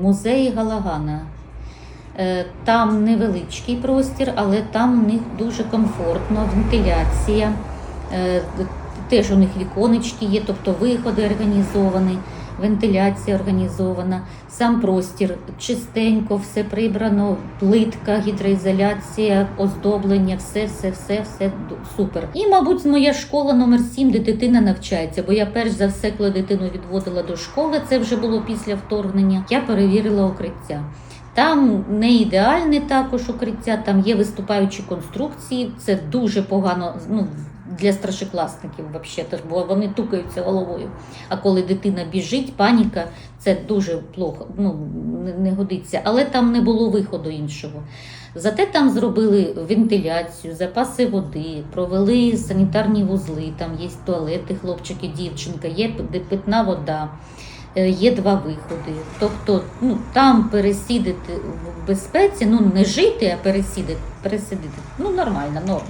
Музей Галагана. Е, Там невеличкий простір, але там у них дуже комфортно, вентиляція. Е, Теж у них віконечки є, тобто виходи організовані, вентиляція організована, сам простір чистенько, все прибрано, плитка, гідроізоляція, оздоблення, все, все, все, все супер. І, мабуть, моя школа номер 7, де дитина навчається, бо я перш за все, коли дитину відводила до школи, це вже було після вторгнення. Я перевірила укриття. Там не ідеальне також укриття, там є виступаючі конструкції. Це дуже погано ну, для старшокласників, взагалі, бо вони тукаються головою. А коли дитина біжить, паніка, це дуже плохо, ну, не, годиться. Але там не було виходу іншого. Зате там зробили вентиляцію, запаси води, провели санітарні вузли, там є туалети, хлопчики, дівчинка, є питна вода. Е, Є два виходи. Тобто ну, там пересідати в безпеці, ну не жити, а пересідати, пересидити. Ну нормально, норм.